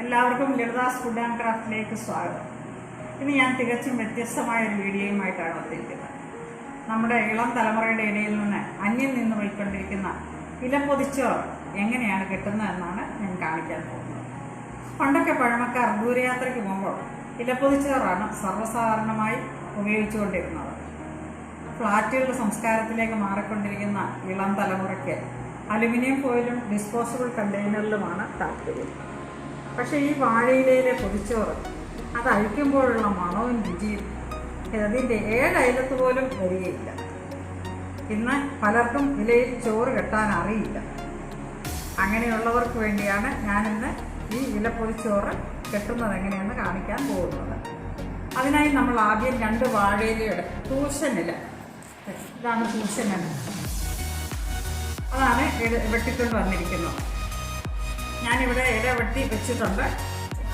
എല്ലാവർക്കും Lalitha's food and ക്രാഫ്റ്റിലേക്ക് സ്വാഗതം. ഇന്ന് ഞാൻ തികച്ചും വ്യത്യസ്തമായ ഒരു വീഡിയോയുമായിട്ടാണ് വന്നിരിക്കുന്നത്. നമ്മുടെ ഇളം തലമുറയുടെ ഇടയിൽ നിന്ന് അന്യം നിന്ന് പോയിക്കൊണ്ടിരിക്കുന്ന ഇലപ്പൊതിച്ചോർ എങ്ങനെയാണ് കിട്ടുന്നതെന്നാണ് ഞാൻ കാണിക്കാൻ പോകുന്നത്. പണ്ടൊക്കെ പഴമക്കാർ ദൂരയാത്രയ്ക്ക് പോകുമ്പോൾ ഇലപ്പൊതിച്ചോറാണ് സർവസാധാരണമായി ഉപയോഗിച്ചുകൊണ്ടിരുന്നത്. ഫ്ലാറ്റുകളുടെ സംസ്കാരത്തിലേക്ക് മാറിക്കൊണ്ടിരിക്കുന്ന ഇളം തലമുറയ്ക്ക് അലുമിനിയം ഫോയിലും ഡിസ്പോസിബിൾ കണ്ടെയ്നറിലുമാണ് താല്പര്യം. പക്ഷേ ഈ വാഴയിലയിലെ പൊതിച്ചോറ് അത് അഴിക്കുമ്പോഴുള്ള മണവും രുചിയും അതിന്റെ ഏഴ് അയലത്ത് പോലും വരികയില്ല. ഇന്ന് പലർക്കും ഇലയിൽ ചോറ് കെട്ടാൻ അറിയില്ല. അങ്ങനെയുള്ളവർക്ക് വേണ്ടിയാണ് ഞാനിന്ന് ഈ ഇല ഇലപ്പൊതിച്ചോറ് കെട്ടുന്നത് എങ്ങനെയെന്ന് കാണിക്കാൻ പോകുന്നത്. അതിനായി നമ്മൾ ആദ്യം രണ്ട് വാഴയിലയുടെ തൂശനില. ഇതാണ് തൂശനില. അതാണ് വെട്ടിക്കൊണ്ട് വന്നിരിക്കുന്നത്. ഞാനിവിടെ ഇല വെട്ടി വെച്ചിട്ടുണ്ട്.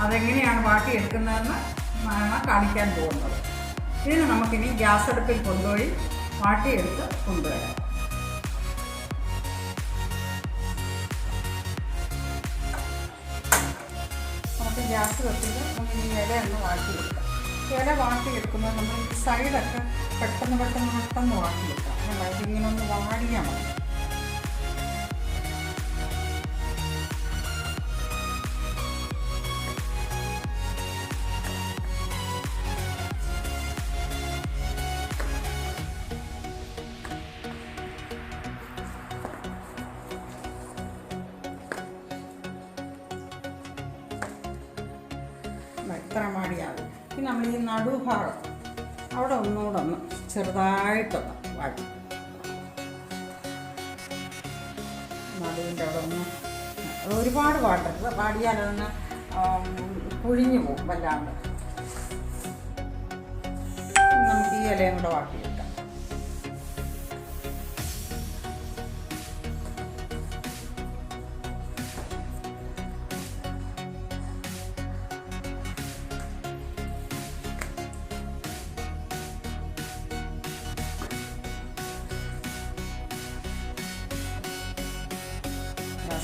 അതെങ്ങനെയാണ് വാട്ടിയെടുക്കുന്നതെന്ന് ആണ് കാണിക്കാൻ പോകുന്നത്. ഇതിന് നമുക്കിനി ഗ്യാസ് അടുപ്പിൽ കൊണ്ടുപോയി വാട്ടിയെടുത്ത് കൊണ്ടുവരാം. നമുക്ക് ഗ്യാസ് വെച്ചിട്ട് നമുക്ക് ഈ ഇല ഒന്ന് വാട്ടിയെടുക്കാം. ഇല വാട്ടിയെടുക്കുമ്പോൾ നമ്മൾ സൈഡൊക്കെ പെട്ടെന്ന് പെട്ടെന്ന് പെട്ടെന്ന് വാട്ടിയെടുക്കാം. അല്ല? ഇതിങ്ങനെ ഒന്ന് വാടിയാൽ മതി. ഇനി നമ്മൾ ഈ നടുഭാഗം. അവിടെ ഒന്നുകൂടെ ഒന്ന് ചെറുതായിട്ടൊന്ന് വാട്ടി നടുവിന്റെ അവിടെ ഒന്ന് ഒരുപാട് വാട്ടരുത് ആം, കുഴിഞ്ഞു പോകും വല്ലാണ്ട്. നമുക്ക് ഈ ഇലയും കൂടെ വാട്ടിയെടുക്കാം.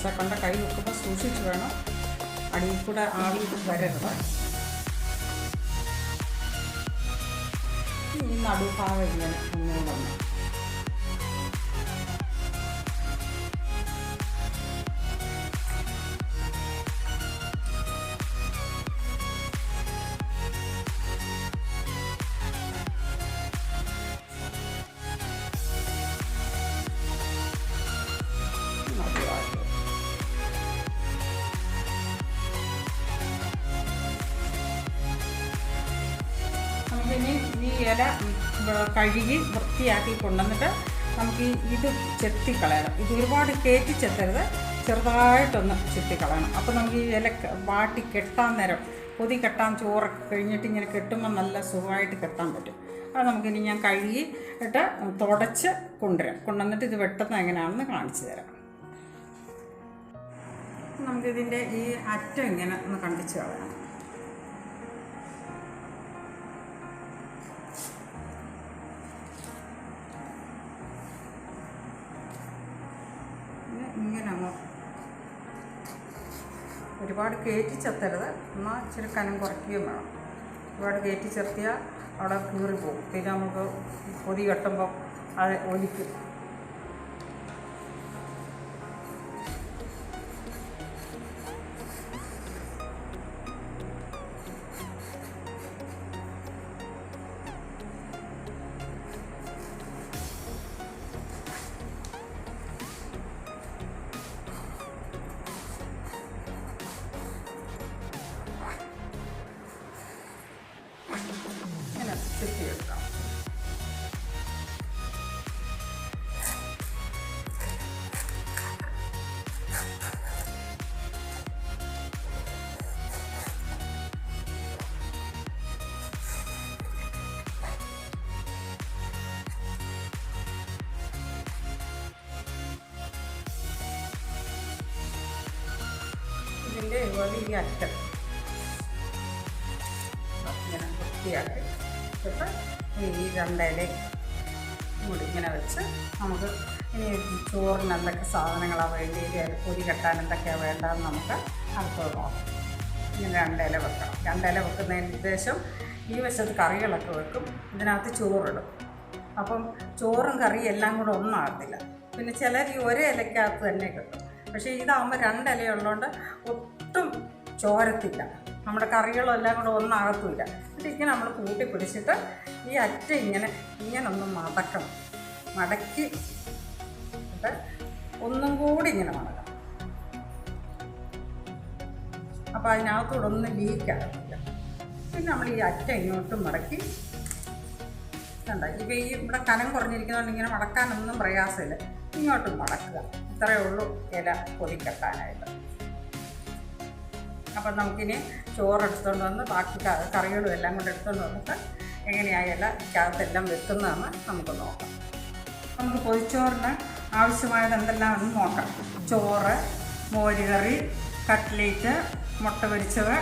ദോശ കൊണ്ട കൈ വെക്കുമ്പോൾ സൂക്ഷിച്ച് വേണം. അടിയിൽ കൂടെ ആവി വരരുത്. ഈ നടുഭാഗം ഇങ്ങനെ ഒന്നുകൂടെ നമുക്കിനി ഈ ഇല കഴുകി വൃത്തിയാക്കി കൊണ്ടുവന്നിട്ട് നമുക്ക് ഇത് ചെത്തിക്കളയണം. ഇത് ഒരുപാട് കയറ്റി ചെത്തരുത്. ചെറുതായിട്ടൊന്ന് ചെത്തിക്കളയണം. അപ്പോൾ നമുക്ക് ഈ ഇല വാട്ടി കെട്ടാൻ നേരം പൊതി കെട്ടാൻ ചോറൊക്കെ കഴിഞ്ഞിട്ട് ഇങ്ങനെ കെട്ടുമ്പോൾ നല്ല സുഖമായിട്ട് കെട്ടാൻ പറ്റും. അത് നമുക്കിനി ഞാൻ കഴുകി ഇട്ട് തുടച്ച് കൊണ്ടുവരാം. കൊണ്ടുവന്നിട്ട് ഇത് വെട്ടുന്നത് എങ്ങനെയാണെന്ന് കാണിച്ചു തരാം. നമുക്കിതിന്റെ ഈ അറ്റം ഇങ്ങനെ ഒന്ന് കണ്ടിച്ച് കളയണം. ഇങ്ങനെ അങ്ങ് ഒരുപാട് കയറ്റി ചേർത്തരുത് എന്നാൽ ഇച്ചിരി കനം കുറയ്ക്കുകയും വേണം. ഒരുപാട് കയറ്റി ചേർത്തിയാൽ അവിടെ കീറി പോകും പിന്നെ നമുക്ക് പൊതി കെട്ടുമ്പോൾ അത് ഒലിക്കും. ഇതിന്റെ ഇതുപോലെ ഈ അറ്റം. ഇങ്ങനെ വൃത്തിയാക്കി ഈ രണ്ടിലയും കൂടി ഇങ്ങനെ വെച്ച് നമുക്ക് ഇനി ചോറിന് എന്തൊക്കെ സാധനങ്ങളാണ് വേണ്ടത് പൊരി കെട്ടാൻ എന്തൊക്കെയാണ് വേണ്ടതെന്ന് നമുക്ക് അടുത്തത് നോക്കാം. ഇങ്ങനെ രണ്ടില വെക്കണം. രണ്ടില വെക്കുന്നതിന് ഉദ്ദേശം ഈ വശത്ത് കറികളൊക്കെ വെക്കും ഇതിനകത്ത് ചോറിടും. അപ്പം ചോറും കറിയും എല്ലാം കൂടെ ഒന്നാകത്തില്ല. പിന്നെ ചിലർ ഈ ഒരേ ഇലക്കകത്ത് തന്നെ കിട്ടും. പക്ഷേ ഇതാകുമ്പോൾ രണ്ടിലയുള്ളതുകൊണ്ട് ഒട്ടും ചോരത്തില്ല. നമ്മുടെ കറികളെല്ലാം കൂടെ ഒന്നാകത്തുമില്ല എന്നിട്ട് ഇങ്ങനെ നമ്മൾ കൂട്ടി പിടിച്ചിട്ട് ഈ അറ്റ ഇങ്ങനെ ഇങ്ങനെ ഒന്ന് മടക്കണം. മടക്കി ഒന്നും കൂടി ഇങ്ങനെ മടക്കണം. അപ്പോൾ അതിനകത്തൂടെ ഒന്ന് ലീക്കാകത്തില്ല പിന്നെ നമ്മൾ ഈ അറ്റ ഇങ്ങോട്ടും മടക്കി ഇപ്പോൾ ഈ ഇവിടെ കനം കുറഞ്ഞിരിക്കുന്നതുകൊണ്ട് ഇങ്ങനെ മടക്കാനൊന്നും പ്രയാസമില്ല. ഇങ്ങോട്ടും മടക്കുക. ഇത്രയേ ഉള്ളൂ ഇല പൊതിക്കെട്ടാനായിട്ട് അപ്പം നമുക്കിനി ചോറ് എടുത്തുകൊണ്ട് വന്ന് ബാക്കി കറികളും എല്ലാം കൊണ്ട് എടുത്തുകൊണ്ട് വന്നിട്ട് എങ്ങനെയായാല ഇക്കകത്തെല്ലാം വെക്കുന്നതെന്ന് നമുക്ക് നോക്കാം. നമുക്ക് പൊതിച്ചോറിന് ആവശ്യമായത് എന്തെല്ലാം ഒന്ന് നോക്കാം. ചോറ് മോരുകറി കട്ട്ലേറ്റ് മുട്ട പൊരിച്ചത്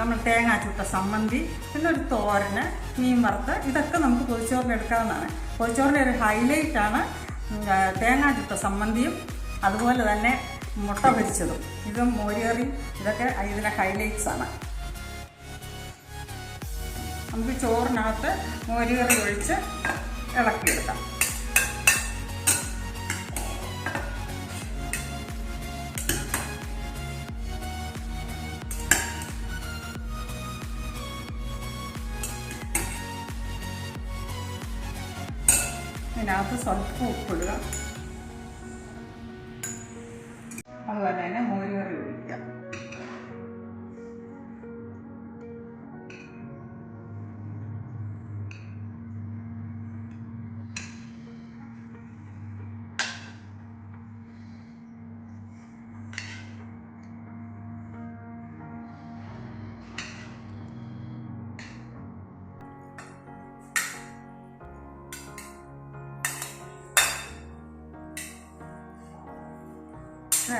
നമ്മൾ തേങ്ങ ചുട്ട സമ്മന്തി പിന്നെ ഒരു തോരന് മീൻ വറുത്ത് ഇതൊക്കെ നമുക്ക് പൊതിച്ചോറിന് എടുക്കാവുന്നതാണ്. പൊതിച്ചോറിന്റെ ഒരു ഹൈലൈറ്റാണ് തേങ്ങ ചുട്ട സമ്മന്തിയും അതുപോലെ തന്നെ മുട്ട പൊരിച്ചതും. ഇതും മോരിയറി ഇതൊക്കെ ഇതിലെ ഹൈലൈറ്റ്സ് ആണ്. നമുക്ക് ചോറിനകത്ത് മോരിയറി ഒഴിച്ച് ഇളക്കിയെടുക്കാം. ഇതിനകത്ത് സ്വല്പം ഉപ്പിടുക.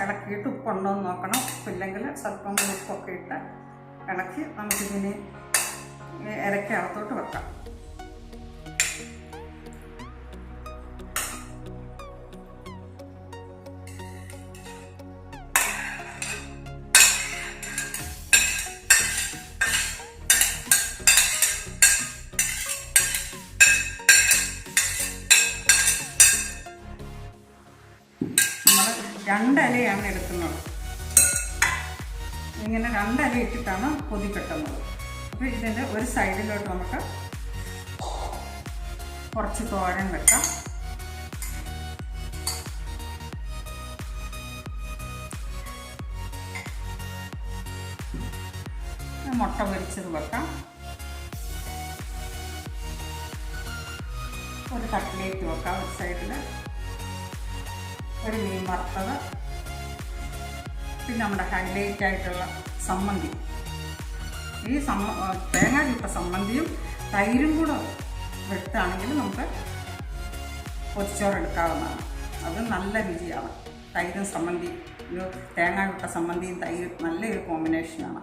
ഇളക്കിയിട്ട് ഉപ്പുണ്ടോ എന്ന് നോക്കണം. ഉപ്പില്ലെങ്കിൽ സ്വല്പം ഉപ്പൊക്കെ ഇട്ട് ഇളക്കി നമുക്കിതിന് ഇരക്കകത്തോട്ട് വെക്കാം. രണ്ടിലയാണ് എടുക്കുന്നത്. ഇങ്ങനെ രണ്ടരി ഇട്ടിട്ടാണ് പൊതി കെട്ടുന്നത് അപ്പോൾ ഇതിന്റെ ഒരു സൈഡിലോട്ട് നമുക്ക് കുറച്ച് തോരൻ വെക്കാം. മുട്ട പൊരിച്ചത് വെക്കാം. ഒരു കട്ട്ലേറ്റ് വെക്കാം ഒരു സൈഡിൽ ഒരു മീൻ വറുത്തത്. പിന്നെ നമ്മുടെ ഹൈലൈറ്റ് ആയിട്ടുള്ള സമ്മന്തി. ഈ സമ്മ തേങ്ങാ ചുട്ട സമ്മന്തിയും തൈരും കൂടെ വെട്ടാണെങ്കിൽ നമുക്ക് പൊതിച്ചോറ് എടുക്കാവുന്നതാണ് അത് നല്ല രുചിയാണ്. തൈരും സമ്മന്തി ഒരു തേങ്ങ ചുട്ട സമ്മന്തിയും തൈരും നല്ലൊരു കോമ്പിനേഷനാണ്.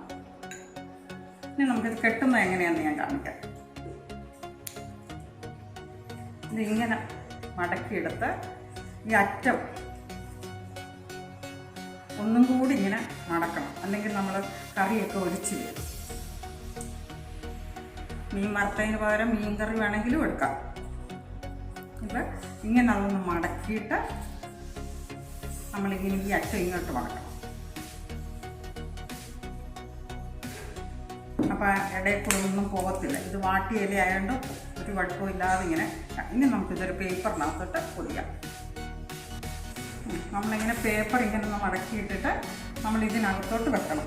ഇനി നമുക്കിത് കെട്ടുന്നത് എങ്ങനെയാണെന്ന് ഞാൻ കാണിക്കാം. ഇതിങ്ങനെ മടക്കിയെടുത്ത് ഈ അറ്റം ഒന്നും കൂടി ഇങ്ങനെ മടക്കണം. അല്ലെങ്കിൽ നമ്മൾ കറിയൊക്കെ ഒലിച്ച് വരും. മീൻ വറുത്തതിന് പകരം മീൻ കറി വേണമെങ്കിലും എടുക്കാം. ഇപ്പൊ ഇങ്ങനെ അതൊന്ന് മടക്കിയിട്ട് നമ്മളിങ്ങനെ ഈ അറ്റം ഇങ്ങോട്ട് മടക്കണം അപ്പോൾ ഇടയിൽ കൂടെ ഒന്നും പോകത്തില്ല. ഇത് വാട്ടിയ ഇല ആയതുകൊണ്ട് ഒരു കുഴപ്പമില്ലാതെ ഇങ്ങനെ ഇനി നമുക്കിതൊരു പേപ്പറിനകത്തോട്ട് പൊടിയാം. നമ്മളിങ്ങനെ പേപ്പർ ഇങ്ങനെ ഒന്ന് മടക്കിയിട്ടിട്ട് നമ്മൾ ഇതിനകത്തോട്ട് വെക്കണം.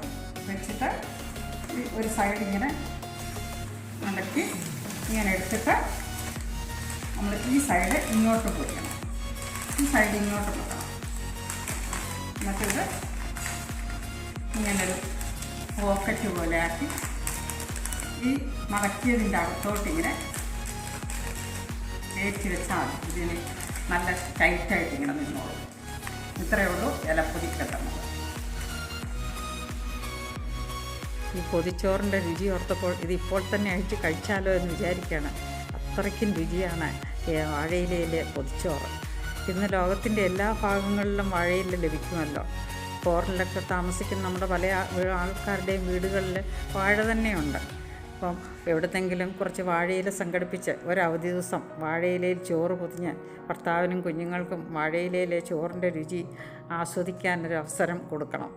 വെച്ചിട്ട് ഒരു സൈഡ് ഇങ്ങനെ മടക്കി ഇങ്ങനെ എടുത്തിട്ട് നമ്മൾ ഈ സൈഡ് ഇങ്ങോട്ട് പൊടിക്കണം ഈ സൈഡ് ഇങ്ങോട്ട് പൊടിക്കണം എന്നിട്ടിത് ഇങ്ങനൊരു പോക്കറ്റ് പോലെ ആക്കി ഈ മടക്കിയതിന്റെ അകത്തോട്ട് ഇങ്ങനെ കയറ്റി വെച്ചാൽ മതി. ഇതിന് നല്ല ടൈറ്റായിട്ട് ഇങ്ങനെ നിന്നോളും. ഇത്രയേ ഉള്ളൂ. ഇലപ്പൊതി കിട്ടുന്നത് ഈ പൊതിച്ചോറിന്റെ രുചി ഓർത്തപ്പോൾ ഇത് ഇപ്പോൾ തന്നെ അഴിച്ച് കഴിച്ചാലോ എന്ന് വിചാരിക്കുകയാണ്. അത്രയ്ക്കും രുചിയാണ് വാഴയിലയിലെ പൊതിച്ചോറ്. ഇന്ന് ലോകത്തിന്റെ എല്ലാ ഭാഗങ്ങളിലും വാഴയില ലഭിക്കുമല്ലോ. ഫോറിനിലൊക്കെ താമസിക്കുന്ന നമ്മുടെ പല ആൾക്കാരുടെയും വീടുകളിൽ വാഴ തന്നെയുണ്ട്. അപ്പം എവിടത്തെങ്കിലും കുറച്ച് വാഴയില സംഘടിപ്പിച്ച് ഒരവധി ദിവസം വാഴയിലയിൽ ചോറ് പൊതിഞ്ഞ് ഭർത്താവിനും കുഞ്ഞുങ്ങൾക്കും വാഴയിലയിലെ ചോറിന്റെ രുചി ആസ്വദിക്കാനൊരു അവസരം കൊടുക്കണം.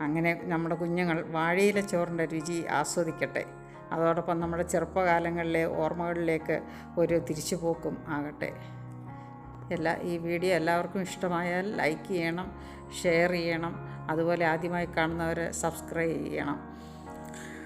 അങ്ങനെ നമ്മുടെ കുഞ്ഞുങ്ങൾ വാഴയില ചോറിന്റെ രുചി ആസ്വദിക്കട്ടെ. അതോടൊപ്പം നമ്മുടെ ചെറുപ്പകാലങ്ങളിലെ ഓർമ്മകളിലേക്ക് ഒരു തിരിച്ചുപോക്കും ആകട്ടെ. എല്ലാ ഈ വീഡിയോ എല്ലാവർക്കും ഇഷ്ടമായാൽ ലൈക്ക് ചെയ്യണം ഷെയർ ചെയ്യണം. അതുപോലെ ആദ്യമായി കാണുന്നവരെ സബ്സ്ക്രൈബ് ചെയ്യണം.